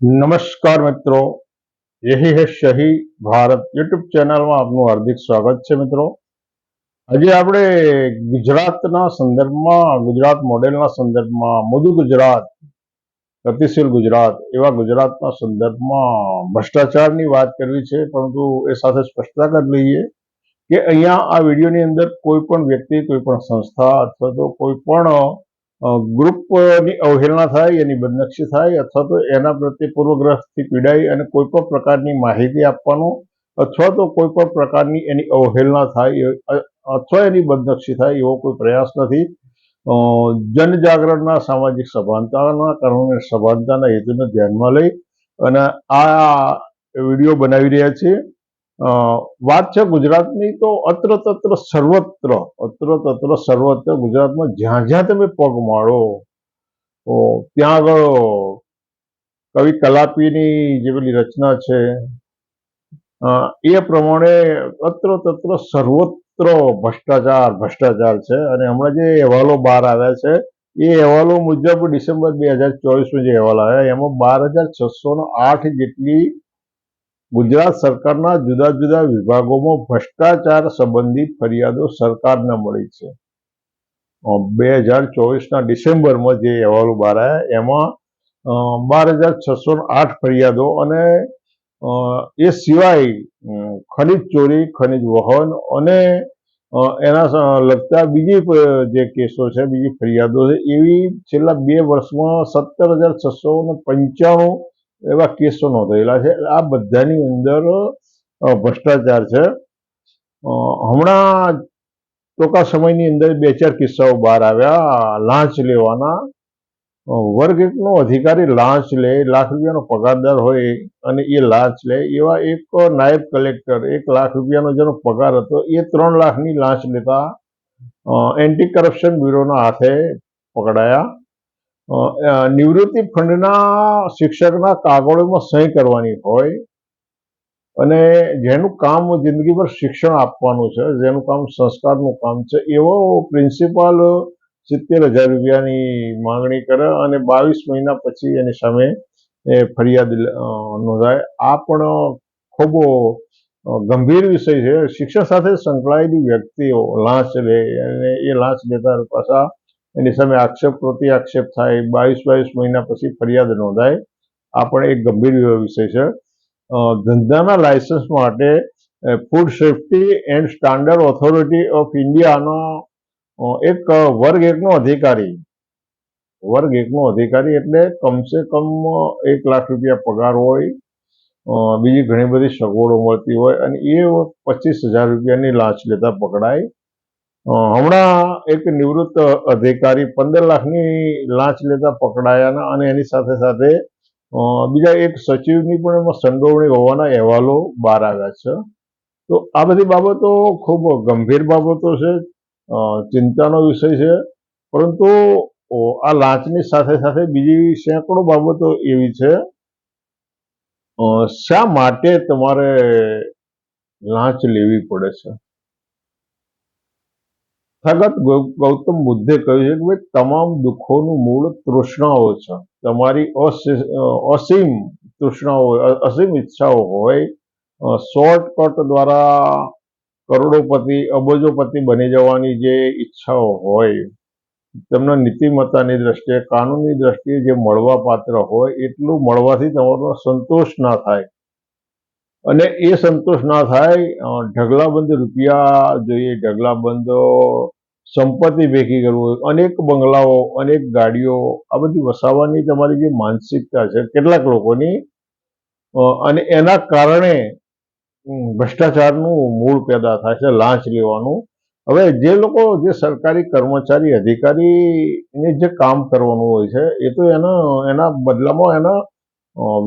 નમસ્કાર મિત્રો. યહી હે શહી ભારત યુટ્યુબ ચેનલમાં આપનું હાર્દિક સ્વાગત છે મિત્રો. આજે આપણે ગુજરાતના સંદર્ભમાં, ગુજરાત મોડેલના સંદર્ભમાં, મોદુ ગુજરાત, ગતિશીલ ગુજરાત એવા ગુજરાતના સંદર્ભમાં ભ્રષ્ટાચારની વાત કરવી છે. પરંતુ એ સાથે સ્પષ્ટતા કરી લઈએ કે અહીંયા આ વિડીયોની અંદર કોઈ પણ વ્યક્તિ, કોઈ પણ સંસ્થા અથવા તો કોઈ પણ ગ્રુપની અવહેલના થાય, એની બદનક્ષી થાય અથવા તો એના પ્રત્યે પૂર્વગ્રહથી પીડાય અને કોઈ પણ પ્રકારની માહિતી આપવાનો અથવા તો કોઈ પણ પ્રકારની એની અવહેલના થાય અથવા એની બદનક્ષી થાય એવો કોઈ પ્રયાસ નથી. જનજાગરણના સામાજિક સભાનતાના કારણે સભાનતાના હેતુને ધ્યાનમાં લઈ અને આ વીડિયો બનાવી રહ્યા છીએ. વાત છે ગુજરાતની તો અત્ર તત્ર સર્વત્ર અત્ર તત્ર સર્વત્ર ગુજરાતમાં જ્યાં જ્યાં તમે પગ માળો ત્યાં આગળ કવિ કલાપીની જે પેલી રચના છે એ પ્રમાણે અત્ર તત્ર સર્વત્ર ભ્રષ્ટાચાર ભ્રષ્ટાચાર છે. અને હમણાં જે અહેવાલો બહાર આવ્યા છે, એ અહેવાલો મુજબ ડિસેમ્બર બે હજાર ચોવીસમાં જે અહેવાલ આવ્યા, એમાં બાર હજાર છસો આઠ જેટલી ગુજરાત સરકારના જુદા જુદા વિભાગોમાં ભ્રષ્ટાચાર સંબંધિત ફરિયાદો સરકારને મળી છે. બે હજાર ચોવીસના ડિસેમ્બરમાં જે અહેવાલો બહાર આવ્યા એમાં બાર હજાર છસો આઠ ફરિયાદો અને એ સિવાય ખનિજ ચોરી, ખનિજ વહન અને એના લગતા બીજી જે કેસો છે, બીજી ફરિયાદો છે, એવી છેલ્લા બે વર્ષમાં સત્તર હજાર છસો ને પંચાણું એવા કેસો નોંધાયેલા છે. આ બધાની અંદર ભ્રષ્ટાચાર છે. હમણાં ટૂંકા સમયની અંદર બે ચાર કિસ્સાઓ બહાર આવ્યા. લાંચ લેવાના વર્ગ એકનો અધિકારી લાંચ લે, લાખ રૂપિયાનો પગારદાર હોય અને એ લાંચ લે. એવા એક નાયબ કલેક્ટર એક લાખ રૂપિયાનો જેનો પગાર હતો, એ ત્રણ લાખની લાંચ લેતા એન્ટી કરપ્શન બ્યુરોના હાથે પકડાયા. નિવૃત્તિ ફંડના શિક્ષકના કાગળોમાં સહી કરવાની હોય અને જેનું કામ જિંદગીભર શિક્ષણ આપવાનું છે, જેનું કામ સંસ્કારનું કામ છે, એવો પ્રિન્સિપાલ સિત્તેર હજાર રૂપિયાની માંગણી કરે અને બાવીસ મહિના પછી એની સામે ફરિયાદ નોંધાય. આ પણ ખૂબ ગંભીર વિષય છે. શિક્ષણ સાથે સંકળાયેલી વ્યક્તિઓ, લાંચ લે, અને એ લાંચ લેતા પાછા એની સામે આક્ષેપ, પ્રતિ આક્ષેપ થાય, બાવીસ બાવીસ મહિના પછી ફરિયાદ નોંધાય. આ પણ એક ગંભીર વિષય છે. ધંધાના લાયસન્સ માટે food safety and standard authority of ઇન્ડિયાનો એક વર્ગ એકનો અધિકારી, વર્ગ એકનો અધિકારી એટલે કમસે કમ એક લાખ રૂપિયા પગાર હોય બીજી ઘણી બધી સગવડો મળતી હોય અને એ પચીસ હજાર રૂપિયાની લાંચ લેતા પકડાય. હમણાં એક નિવૃત્ત અધિકારી પંદર લાખની લાંચ લેતા પકડાયા અને એની સાથે સાથે બીજા એક સચિવની પણ એમાં સંડોવણી હોવાના અહેવાલો બહાર આવ્યા છે. તો આ બધી બાબતો ખૂબ ગંભીર બાબતો છે ચિંતાનો વિષય છે. પરંતુ આ લાંચની સાથે સાથે બીજી સેંકડો બાબતો એવી છે શા માટે તમારે લાંચ લેવી પડે છે? ગૌ- ગૌતમ બુદ્ધે કહ્યું છે કે ભાઈ, તમામ દુઃખોનું મૂળ તૃષ્ણાઓ છે. તમારી અસી- અસીમ તૃષ્ણાઓ અસીમ ઈચ્છાઓ હોય શોર્ટકટ દ્વારા કરોડોપતિ, અબજોપતિ બની જવાની જે ઈચ્છાઓ હોય, તેમના નીતિમત્તાની દ્રષ્ટિએ, કાનૂની દ્રષ્ટિએ જે મળવા પાત્ર હોય, એટલું મળવાથી તમારો સંતોષ ના થાય. અને એ સંતોષ ના થાય ઢગલાબંધ રૂપિયા જોઈએ, ઢગલાબંધ સંપત્તિ ભેગી કરવું અનેક બંગલાઓ, અનેક ગાડીઓ, આ બધી વસાવવાની તમારી જે માનસિકતા છે, કેટલાક લોકોની અને એના કારણે ભ્રષ્ટાચારનું મૂળ પેદા થાય છે, લાંચ લેવાનું. હવે જે લોકો, જે સરકારી કર્મચારી, અધિકારીને જે કામ કરવાનું હોય છે, એ તો એના એના બદલામાં એના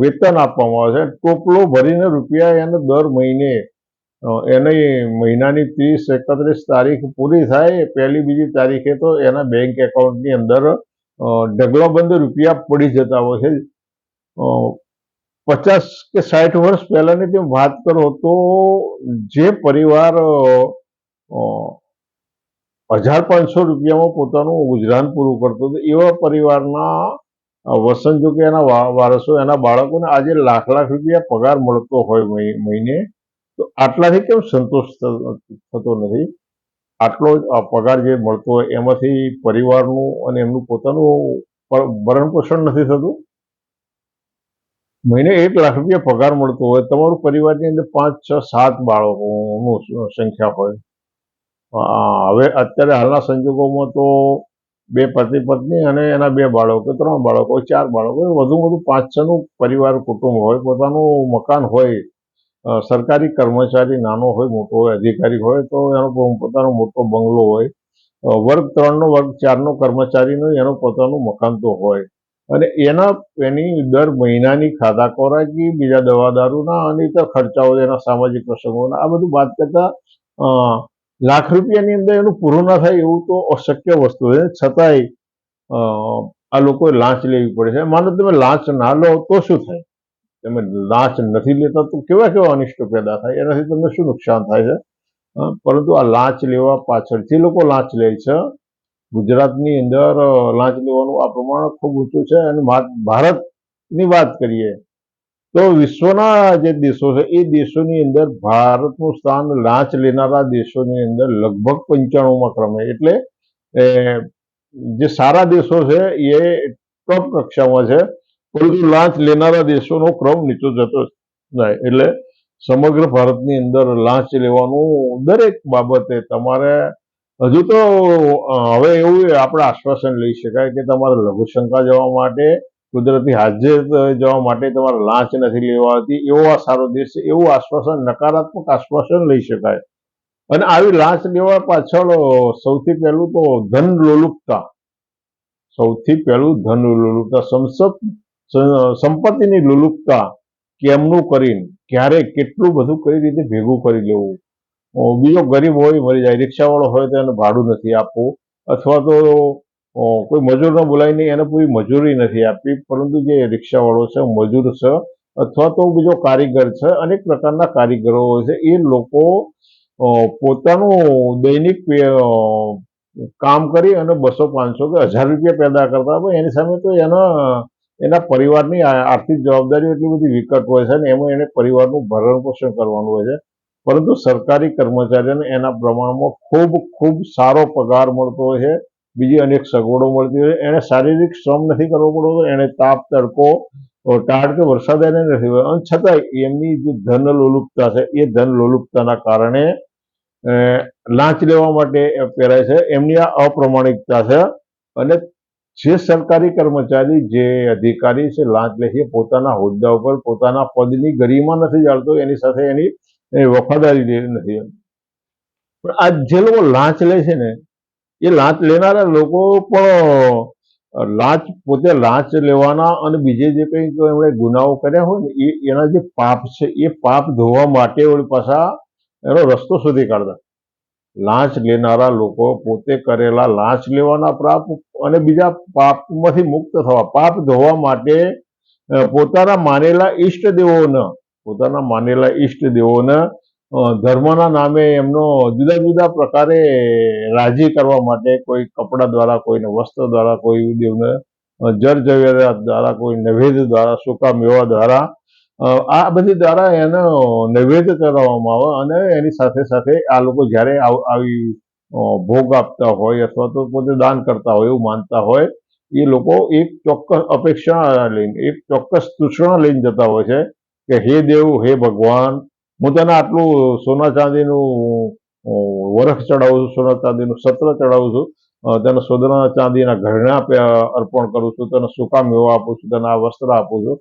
વેતન આપવામાં આવે છે. ટોપલો ભરીને રૂપિયા એને દર મહિને એને મહિનાની ત્રીસ, એકત્રીસ તારીખ પૂરી થાય, પહેલી બીજી તારીખે તો એના બેંક એકાઉન્ટની અંદર ઢગલાબંધ રૂપિયા પડી જતા હોય છે. પચાસ કે સાઠ વર્ષ પહેલાની તમે વાત કરો તો જે પરિવાર હજાર પાંચસો રૂપિયામાં પોતાનું ગુજરાન પૂરું કરતો હતો, એવા પરિવારના વસંત જો કે એના વારસો એના બાળકોને આજે લાખ લાખ રૂપિયા પગાર મળતો હોય મહિ- મહિને. તો આટલાથી કેમ સંતોષ થતો નથી? આટલો જ પગાર જે મળતો હોય, એમાંથી પરિવારનું અને એમનું પોતાનું ભરણ પોષણ નથી થતું? મહિને એક લાખ રૂપિયા પગાર મળતો હોય, તમારું પરિવારની અંદર પાંચ, છ, સાત બાળકોનું સંખ્યા હોય. હવે અત્યારે હાલના સંજોગોમાં તો બે પતિ, પત્ની અને એના બે બાળકો, ત્રણ બાળકો, ચાર બાળકો વધુ વધુ પાંચ છ નું પરિવાર કુટુંબ હોય, પોતાનું મકાન હોય સરકારી કર્મચારી નાનો હોય, મોટો હોય, અધિકારી હોય, તો એનો પોતાનો મોટો બંગલો હોય. વર્ગ ત્રણનો, વર્ગ ચારનો કર્મચારીનો એનો પોતાનું મકાન તો હોય. અને એના, એની દર મહિનાની ખાધા ખોરાકી, બીજા દવા દારૂના અને ઇતર ખર્ચાઓ એના સામાજિક પ્રસંગોના, આ બધું વાત કરતા લાખ રૂપિયાની અંદર એનું પૂરું ના થાય એવું તો અશક્ય વસ્તુ છે. છતાંય આ લોકોએ લાંચ લેવી પડે છે. માનો તમે લાંચ ના લો તો શું થાય? તમે લાંચ નથી લેતા તો કેવા કેવા અનિષ્ટો પેદા થાય? એનાથી તમને શું નુકસાન થાય છે? પરંતુ આ લાંચ લેવા પાછળથી લોકો લાંચ લે છે. ગુજરાતની અંદર લાંચ લેવાનું આ પ્રમાણ ખૂબ ઊંચું છે અને ભારતની વાત કરીએ તો વિશ્વના જે દેશો છે, એ દેશોની અંદર ભારતનું સ્થાન લાંચ લેનારા દેશોની અંદર લગભગ પંચાણુંમાં ક્રમે. એટલે જે સારા દેશો છે, એ ટોપ કક્ષામાં છે. પરંતુ લાંચ લેનારા દેશોનો ક્રમ નીચો જતો જાય. એટલે સમગ્ર ભારતની અંદર લાંચ લેવાનું દરેક બાબતે તમારે હજુ તો હવે એવું આપણે આશ્વાસન લઈ શકાય કે તમારે લઘુશંકા જવા માટે, કુદરતી હાજર જવા માટે તમારે લાંચ નથી લેવાતી. એવો આ સારો દેશ છે, એવું આશ્વાસન, નકારાત્મક આશ્વાસન લઈ શકાય. અને આવી લાંચ લેવા પાછળ સૌથી પહેલું તો ધન લોલુપતા સૌથી પહેલું ધન લોલુપતા સંસદ સંપત્તિની લુલુપતા કેમનું કરીને, ક્યારે કેટલું બધું કઈ રીતે ભેગું કરી લેવું? બીજો ગરીબ હોય, મરી જાય, રિક્ષાવાળો હોય તો એને ભાડું નથી આપવું, અથવા તો કોઈ મજૂરને બોલાવીને એને પૂરી મજૂરી નથી આપવી, પરંતુ જે રિક્ષાવાળો છે, મજૂર છે, અથવા તો બીજો કારીગર છે, અનેક પ્રકારના કારીગરો હોય છે, એ લોકો પોતાનું દૈનિક કામ કરી અને બસો પાંચસો કે હજાર રૂપિયા પેદા કરતા હોય, એની સામે તો એના એના પરિવારની આર્થિક જવાબદારીઓ એટલી બધી વિકટ હોય છે ને એમાં એને પરિવારનું ભરણ પોષણ કરવાનું હોય છે. પરંતુ સરકારી કર્મચારીઓને એના પ્રમાણમાં ખૂબ ખૂબ સારો પગાર મળતો હોય છે. બીજી અનેક સગવડો મળતી હોય છે. એને શારીરિક શ્રમ નથી કરવો પડતો એને તાપ, તડકો ટાળ કે વરસાદ એને નથી હોય. અને છતાંય એમની જે ધન લોલુપતા છે, એ ધન લોલુપતાના કારણે લાંચ લેવા માટે પહેરાય છે. એમની આ અપ્રમાણિકતા છે. અને જે સરકારી કર્મચારી, જે અધિકારી છે, લાંચ લે છે, પોતાના હોદ્દા ઉપર, પોતાના પદની ગરિમા નથી જાળતો એની સાથે એની વફાદારી નથી પણ આ જે લોકો લાંચ લે છે ને, એ લાંચ લેનારા લોકો પણ લાંચ, પોતે લાંચ લેવાના અને બીજે જે કંઈક એમણે ગુનાઓ કર્યા હોય ને, એ એના જે પાપ છે, એ પાપ ધોવા માટે પાછા એનો રસ્તો શોધી કાઢતા. લાંચ લેનારા લોકો પોતે કરેલા લાંચ લેવાના પાપ અને બીજા પાપમાંથી મુક્ત થવા, પાપ ધોવા માટે પોતાના માનેલા ઈષ્ટદેવોને પોતાના માનેલા ઈષ્ટદેવોને ધર્મના નામે એમનો જુદા જુદા પ્રકારે રાજી કરવા માટે કોઈ કપડા દ્વારા, કોઈને વસ્ત્ર દ્વારા, કોઈ દેવને જર દ્વારા, કોઈ નૈવેદ્ય દ્વારા સૂકા મેવા દ્વારા આ બધી દ્વારા એનો નૈવેદ્ય કરાવવામાં આવે અને એની સાથે સાથે આ લોકો જ્યારે આવ- ભોગ આપતા હોય અથવા તો પોતે દાન કરતા હોય એવું માનતા હોય, એ લોકો એક ચોક્કસ અપેક્ષા લઈને, એક ચોક્કસ તૃષ્ણા લઈને જતા હોય છે કે હે દેવ, હે ભગવાન, હું તને આટલું સોના ચાંદીનું વરખ ચડાવું છું, સોના ચાંદીનું સત્ર ચડાવું છું તેના સોના ચાંદીના ઘરણા અર્પણ કરું છું, તને સૂકા મેવા આપું છું, તને વસ્ત્ર આપું છું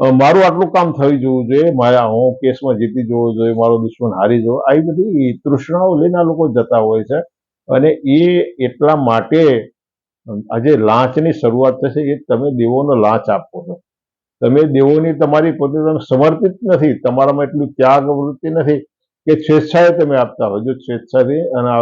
મારું આટલું કામ થઈ જવું જોઈએ. મારા હું કેસમાં જીતી જવો જોઈએ, મારો દુશ્મન હારી જવો. આવી બધી તૃષ્ણાઓ લઈને આ લોકો જતા હોય છે. અને એ એટલા માટે આજે લાંચની શરૂઆત થશે એ તમે દેવોનો લાંચ આપો છો. તમે દેવોની તમારી પોતે તમે સમર્પિત નથી. તમારામાં એટલું ત્યાગ વૃત્તિ નથી કે સ્વેચ્છાએ તમે આપતા હોય. જો સ્વેચ્છાથી અને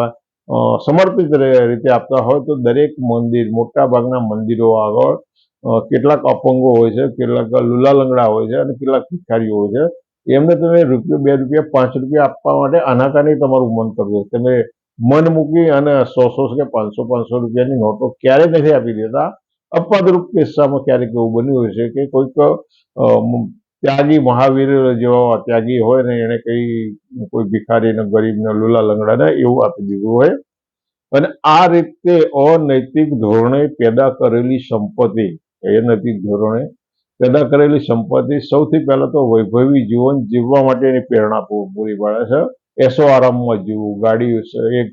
સમર્પિત રીતે આપતા હોય તો દરેક મંદિર મોટા ભાગના મંદિરો આગળ કેટલાક અપંગો હોય છે, કેટલાક લુલા લંગડા હોય છે અને કેટલાક ભિખારીઓ હોય છે. એમને તમે રૂપિયા, બે રૂપિયા, પાંચ રૂપિયા આપવા માટે આનાકાની તમારું મન કરવું તમે મન મૂકી અને સો સો કે પાંચસો પાંચસો રૂપિયાની નોટો ક્યારેય નથી આપી દેતા. અપવાદરૂપ કિસ્સામાં ક્યારેક એવું બન્યું હોય છે કે કોઈક ત્યાગી મહાવીર જેવા ત્યાગી હોય ને એને કઈ કોઈ ભિખારીને, ગરીબને, લુલા લંગડાને એવું આપી દીધું હોય. અને આ રીતે અનૈતિક ધોરણે પેદા કરેલી સંપત્તિ અનૈતિક ધોરણે પેદા કરેલી સંપત્તિ સૌથી પહેલા તો વૈભવી જીવન જીવવા માટેની પ્રેરણા પૂરી પાડે છે. એસો આરામમાં જીવવું. ગાડી એક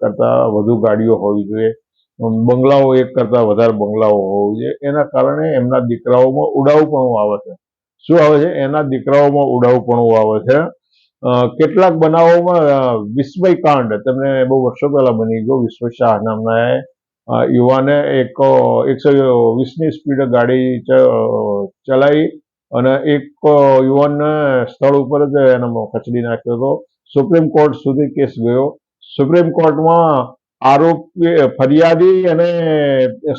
કરતા વધુ ગાડીઓ હોવી જોઈએ. બંગલાઓ એક કરતા વધારે બંગલાઓ હોવું જોઈએ. એના કારણે એમના દીકરાઓમાં ઉડાવપણું આવે છે. શું આવે છે? એના દીકરાઓમાં ઉડાવપણું આવે છે. કેટલાક બનાવોમાં વિસ્મય કાંડ. તમને બહુ વર્ષો પહેલા બની ગયો વિશ્વ શાહ નામના એ, યુવાને એક એકસો વીસની સ્પીડે ગાડી ચલાવી અને એક યુવાનને સ્થળ ઉપર જ એનો કચડી નાખ્યો હતો. સુપ્રીમ કોર્ટ સુધી કેસ ગયો. સુપ્રીમ કોર્ટમાં આરોપી ફરિયાદી અને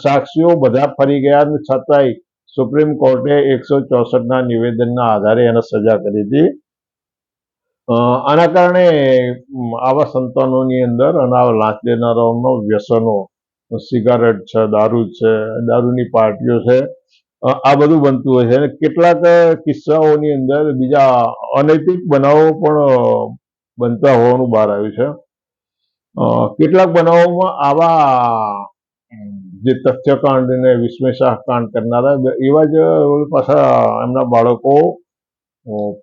સાક્ષીઓ બધા ફરી ગયા છતાંય સુપ્રીમ કોર્ટે એકસો ચોસઠના નિવેદનના આધારે એને સજા કરી હતી. આના કારણે આવા સંતાનોની અંદર અને આવા લાંચ લેનારાઓનો વ્યસનો સિગારેટ છે, દારૂ છે, દારૂની પાર્ટીઓ છે. આ બધું બનતું હોય છે. અને કેટલાક કિસ્સાઓની અંદર બીજા અનૈતિક બનાવો પણ બનતા હોવાનું બહાર આવ્યું છે. કેટલાક બનાવોમાં આવા જે તથ્યકાંડ ને વિસ્મય કરનારા, એવા જ પાછા એમના બાળકો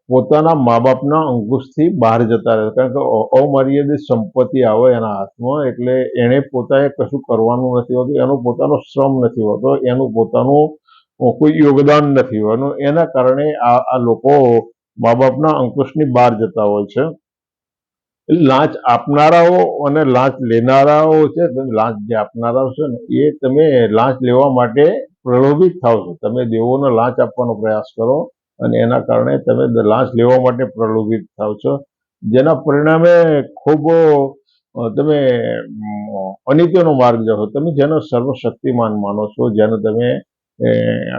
પોતાના મા બાપના અંકુશથી બહાર જતા રહે કારણ કે અમર્યાદિત સંપત્તિ આવે એના હાથમાં, એટલે એણે પોતાએ કશું કરવાનું નથી હોતું, એનો પોતાનો શ્રમ નથી હોતો, એનું પોતાનું કોઈ યોગદાન નથી હોવાનું. એના કારણે આ આ લોકો મા બાપના અંકુશની બહાર જતા હોય છે. લાંચ આપનારાઓ અને લાંચ લેનારાઓ છે લાંચ જે આપનારાઓ છે ને, એ તમે લાંચ લેવા માટે પ્રલોભિત થાવ છો. તમે દેવોને લાંચ આપવાનો પ્રયાસ કરો. અને એના કારણે તમે લાંચ લેવા માટે પ્રલોભિત થાવ છો. જેના પરિણામે ખૂબ તમે અનિત્યનો માર્ગ જાઓ તમે જેનો સર્વશક્તિમાન માનો છો, જેને તમે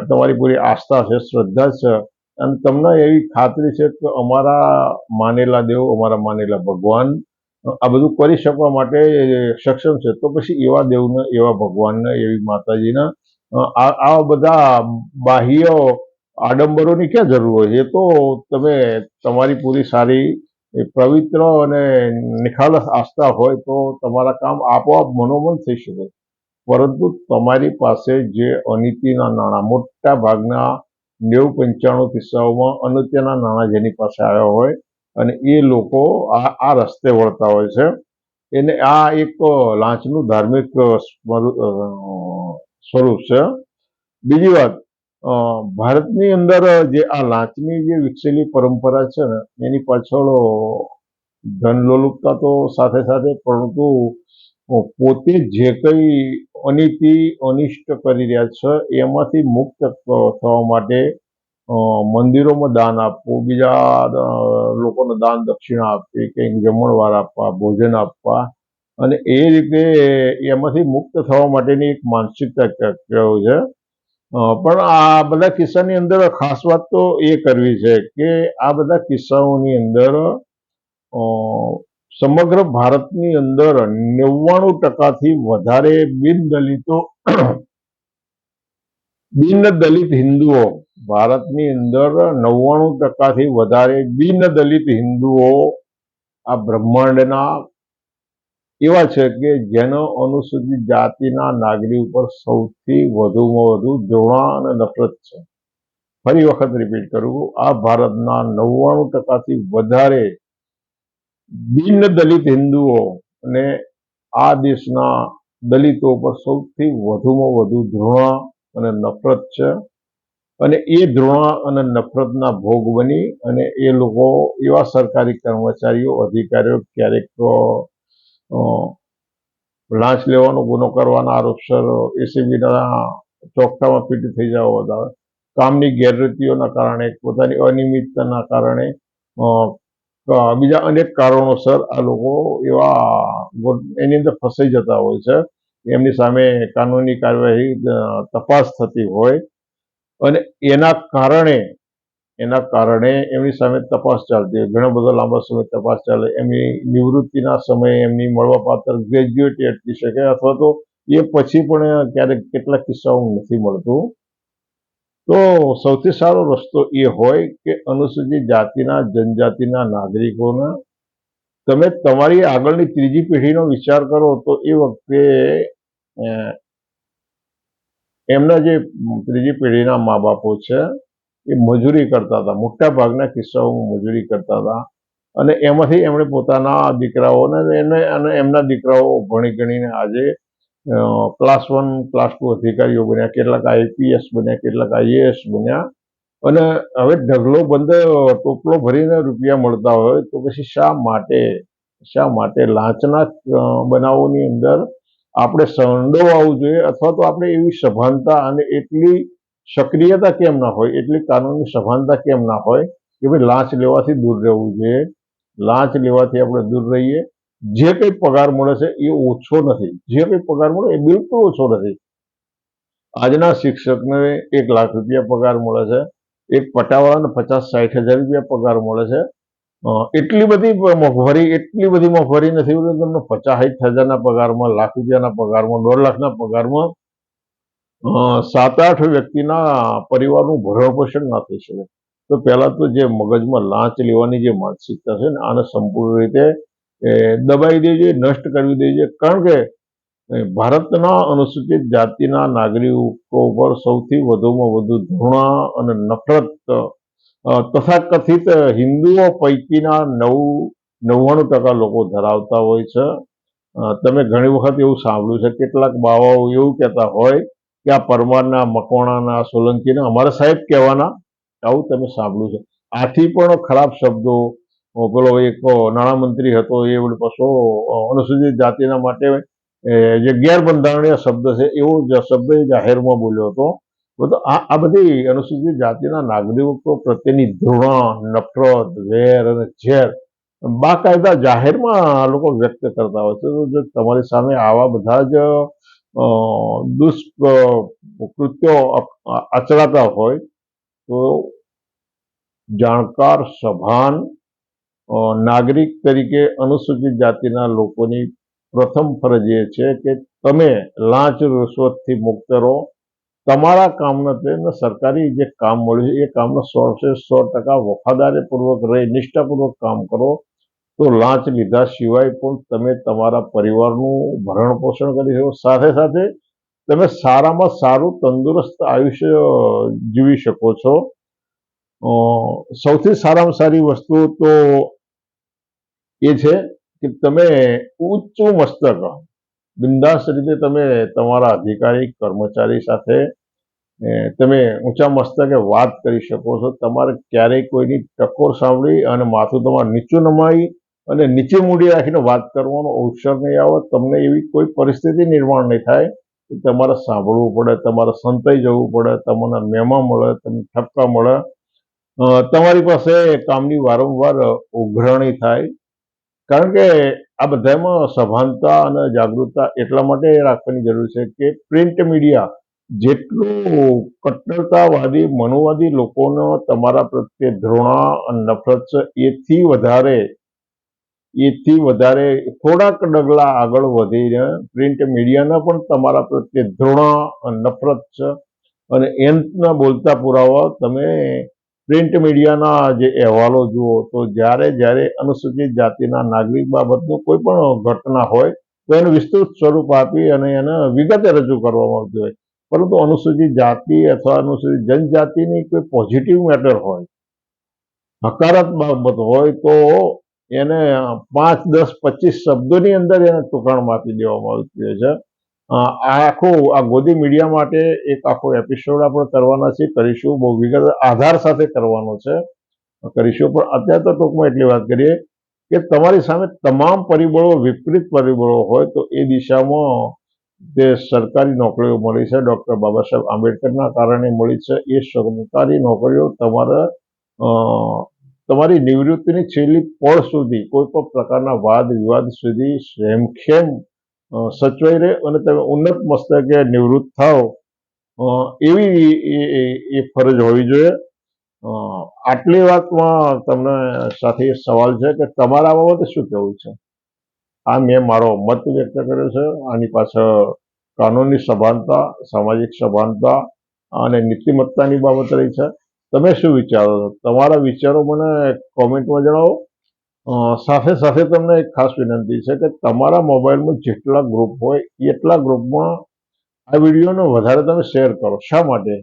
તમારી પૂરી આસ્થા છે, શ્રદ્ધા છે, અને તમને એવી ખાતરી છે કે અમારા માનેલા દેવ, અમારા માનેલા ભગવાન આ બધું કરી શકવા માટે સક્ષમ છે. તો પછી એવા દેવને, એવા ભગવાનને, એવી માતાજીના આ બધા બાહ્ય આડંબરોની ક્યાં જરૂર હોય? એ તો તમે તમારી પૂરી સારી પવિત્ર અને નિખાલસ આસ્થા હોય તો તમારા કામ આપોઆપ મનોમન થઈ શકે. પરંતુ તમારી પાસે જે અનીતિના નાણાં, મોટા ભાગના નેવું પંચાણું કિસ્સાઓમાં અનત્યના નાણાં જેની પાસે આવ્યા હોય અને એ લોકો આ આ રસ્તે વળતા હોય છે. એને આ એક લાંચનું ધાર્મિક સ્વરૂ- સ્વરૂપ છે. બીજી વાત ભારતની અંદર જે આ લાંચની જે વિકસેલી પરંપરા છે ને એની પાછળ ધનલોલુપતા તો સાથે સાથે પરંતુ પોતે જે કંઈ અનિતિ અનિષ્ટ કરી રહ્યા છે એમાંથી મુક્ત થવા માટે મંદિરોમાં દાન આપવું બીજા લોકોને દાન દક્ષિણા આપવી કંઈક જમણવાર આપવા ભોજન આપવા અને એ રીતે એમાંથી મુક્ત થવા માટેની એક માનસિકતા છે પણ આ બધા કિસ્સાની અંદર ખાસ વાત તો એ કરવી છે કે આ બધા કિસ્સાઓની અંદર સમગ્ર ભારતની અંદર નેવ્વાણું ટકાથી વધારે બિનદલિતો બિન દલિત હિન્દુઓ ભારતની અંદર નવ્વાણું ટકાથી વધારે બિન દલિત હિન્દુઓ આ બ્રહ્માંડના એવા છે કે જેનો અનુસૂચિત જાતિના નાગરિક ઉપર સૌથી વધુમાં વધુ ધૃણા અને નફરત છે. ફરી વખત રિપીટ કરું, આ ભારતના નવ્વાણું ટકાથી વધારે બિન દલિત હિન્દુઓ અને આ દેશના દલિતો પર સૌથી વધુમાં વધુ ધૃણા અને નફરત છે. અને એ ધૃણા અને નફરતના ભોગ બની અને એ લોકો એવા સરકારી કર્મચારીઓ, અધિકારીઓ, ક્યારેક લાંચ લેવાનો ગુનો કરવાના આરોપસર એસીબીના ચોખામાં ફિટ થઈ જવા બધા કામની ગેરરીતિઓના કારણે, પોતાની અનિયમિતતાના કારણે બીજા અનેક કારણોસર આ લોકો એવા એની અંદર ફસાઈ જતા હોય છે. એમની સામે કાનૂની કાર્યવાહી તપાસ થતી હોય. અને એના કારણે એના કારણે એમની સામે તપાસ ચાલતી હોય. ઘણો બધો લાંબા સમય તપાસ ચાલે. એમની નિવૃત્તિના સમયે એમની મળવાપાત્ર ગ્રેજ્યુએટી અટકી શકે અથવા તો એ પછી પણ ક્યારેક કેટલાક કિસ્સાઓ નથી મળતું. તો સૌથી સારો રસ્તો એ હોય કે અનુસૂચિત જાતિના, જનજાતિના નાગરિકોના તમે તમારી આગળની ત્રીજી પેઢીનો વિચાર કરો તો એ વખતે એમના જે ત્રીજી પેઢીના મા બાપો છે એ મજૂરી કરતા હતા. મોટા ભાગના કિસ્સાઓમાં મજૂરી કરતા હતા. અને એમાંથી એમણે પોતાના દીકરાઓને એને અને એમના દીકરાઓ ભણી ગણીને આજે ક્લાસ વન ક્લાસ ટુ અધિકારીઓ બન્યા, કેટલાક આઈપીએસ બન્યા, કેટલાક આઈએએસ બન્યા. અને હવે ઢગલો બંધ, ટોપલો ભરીને રૂપિયા મળતા હોય તો પછી શા માટે શા માટે લાંચના બનાવોની અંદર આપણે સંડોવાવું જોઈએ અથવા તો આપણે એવી સભાનતા અને એટલી સક્રિયતા કેમ ના હોય, એટલી કાનૂની સભાનતા કેમ ના હોય, કે ભાઈ લાંચ લેવાથી દૂર રહેવું જોઈએ. લાંચ લેવાથી આપણે દૂર રહીએ. જે કંઈ પગાર મળે છે એ ઓછો નથી. જે કંઈ પગાર મળે એ બિલકુલ ઓછો નથી. આજના શિક્ષકને એક લાખ રૂપિયા પગાર મળે છે. એક પટાવાળાને પચાસ સાઠ હજાર રૂપિયા પગાર મળે છે. એટલી બધી મોંઘવારી એટલી બધી મોંઘવારી નથી તમને પચાસ સાઠ હજારના પગારમાં, લાખ રૂપિયાના પગારમાં, દોઢ લાખના પગારમાં સાત આઠ વ્યક્તિના પરિવારનું ભરણ પોષણ ના થઈ શકે તો પહેલા તો જે મગજમાં લાંચ લેવાની જે માનસિકતા છે ને, આને સંપૂર્ણ રીતે દબાઈ દેજે, નષ્ટ કરવી દેજે. કારણ કે ભારતના અનુસૂચિત જાતિના નાગરિકો પર સૌથી વધુમાં વધુ ધૃણા અને નફરત તથા તથાકથિત હિન્દુઓ પૈકીના નવ, નવ્વાણું ટકા લોકો ધરાવતા હોય છે. તમે ઘણી વખત એવું સાંભળ્યું છે, કેટલાક બાવાઓ એવું કહેતા હોય કે આ પરમારના મકવાણાના સોલંકીના, અમારા સાહેબ કહેવાના, આવું તમે સાંભળ્યું છે. આથી પણ ખરાબ શબ્દો પેલો એક નાણામંત્રી હતો, એ પાછો અનુસૂચિત જાતિના માટે જે ગેરબંધારણીય શબ્દ છે, એવો શબ્દ એ જાહેરમાં બોલ્યો હતો. તો આ બધી અનુસૂચિત જાતિના નાગરિકો પ્રત્યેની ધૃણા નફરત, વેર અને ઝેર, બાકાયદા જાહેરમાં લોકો વ્યક્ત કરતા હોય છે. તો તમારી સામે આવા બધા જ દુષ્કૃત્યો આચરાતા હોય તો જાણકાર સભાન નાગરિક તરીકે અનુસૂચિત જાતિના લોકોની પ્રથમ ફરજ એ છે કે તમે લાંચ રૂશ્વતથી મુક્ત રહો. તમારા કામને તેને સરકારી જે કામ મળ્યું છે, એ કામનો સો સો ટકા વફાદારીપૂર્વક રહી, નિષ્ઠાપૂર્વક કામ કરો. તો લાંચ લીધા સિવાય પણ તમે તમારા પરિવારનું ભરણ પોષણ કરી શકો. સાથે સાથે તમે સારામાં સારું તંદુરસ્ત આયુષ્ય જીવી શકો છો. સૌથી સારામાં સારી વસ્તુ તો એ છે કે તમે ઊંચું મસ્તક, બિંદાસ રીતે તમે તમારા અધિકારી, કર્મચારી સાથે તમે ઊંચા મસ્તકે વાત કરી શકો છો. તમારે ક્યારેય કોઈની ટકોર સાંભળી અને માથું તમારે નીચું નમાવી અને નીચે મૂડી રાખીને વાત કરવાનો અવસર નહીં આવે, તમને એવી કોઈ પરિસ્થિતિ નિર્માણ નહીં થાય કે તમારે સાંભળવું પડે, તમારે સંતાઈ જવું પડે, તમને મહેમા મળે, તમને ઠપકા મળે. તમારી પાસે કામની વારંવાર ઉઘરાણી થાય. કારણ કે આ બધામાં સભાનતા અને જાગૃતતા એટલા માટે રાખવાની જરૂર છે કે પ્રિન્ટ મીડિયા જેટલું કટ્ટરતાવાદી, મનોવાદી લોકોનો તમારા પ્રત્યે ધૃણા નફરત છે, એથી વધારે એથી વધારે થોડાક ડગલા આગળ વધીને પ્રિન્ટ મીડિયાના પણ તમારા પ્રત્યે ધૃણા, નફરત છે. અને એમના બોલતા પુરાવા તમે પ્રિન્ટ મીડિયાના જે અહેવાલો જુઓ તો જ્યારે જ્યારે અનુસૂચિત જાતિના નાગરિક બાબતનું કોઈ પણ ઘટના હોય તો એનું વિસ્તૃત સ્વરૂપ આપી અને એને વિગતે રજૂ કરવામાં આવતી હોય. પરંતુ અનુસૂચિત જાતિ અથવા અનુસૂચિત જનજાતિની કોઈ પોઝિટિવ મેટર હોય, હકારાત્મક બાબત હોય તો એને પાંચ, દસ, પચીસ શબ્દોની અંદર એને ટુકણમાં આપી દેવામાં આવતી છે. આ આખું, આ ગોદી મીડિયા માટે એક આખો એપિસોડ આપણે કરવાના છે કરીશું. બહુ વિગત આધાર સાથે કરવાનો છે. કરીશું. પણ અત્યારે તો ટૂંકમાં એટલી વાત કરીએ કે તમારી સામે તમામ પરિબળો, વિપરીત પરિબળો હોય તો એ દિશામાં જે સરકારી નોકરીઓ મળી છે, ડૉક્ટર બાબા સાહેબ આંબેડકરના કારણે મળી છે. એ સરકારી નોકરીઓ તમારા તમારી નિવૃત્તિની છેલ્લી પળ સુધી, કોઈ પણ પ્રકારના વાદ, વિવાદ સુધી હેમખેમ સચવાઈ રહે અને તમે ઉન્નત મસ્તકે નિવૃત્ત થાઓ. એવી એ ફરજ હોવી જોઈએ. આટલી વાતમાં તમને સાથે સવાલ છે કે તમારા બાબતે શું કહેવું છે? આ મેં મારો મત વ્યક્ત કર્યો છે. આની પાછળ કાનૂની સભાનતા, સામાજિક સભાનતા અને નીતિમત્તાની બાબત રહી છે. તમે શું વિચારો? છો તમારા વિચારો મને કોમેન્ટમાં જણાવો. સાથે સાથે તમને એક ખાસ વિનંતી છે કે તમારા મોબાઈલમાં જેટલા ગ્રુપ હોય, એટલા ગ્રુપમાં આ વિડીયોને વધારે તમે શેર કરો. શા માટે?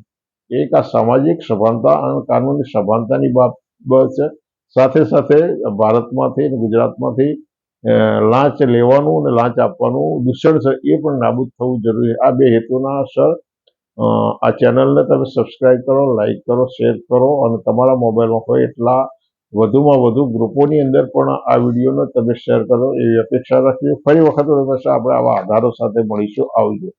એક આ સામાજિક સભાનતા અને કાનૂની સભાનતાની બાબત છે. સાથે સાથે ભારતમાંથી ગુજરાતમાંથી લાંચ લેવાનું અને લાંચ આપવાનું દૂષણ છે એ પણ નાબૂદ થવું જરૂરી. આ બે હેતુના સર આ ચેનલને તમે સબસ્ક્રાઇબ કરો, લાઇક કરો, શેર કરો અને તમારા મોબાઈલમાં હોય એટલા વધુમાં વધુ ગ્રુપોની અંદર પણ આ વિડીયોને તમે શેર કરો એવી અપેક્ષા રાખીએ. ફરી વખત આપણે આવા આધારો સાથે મળીશું. આવજો.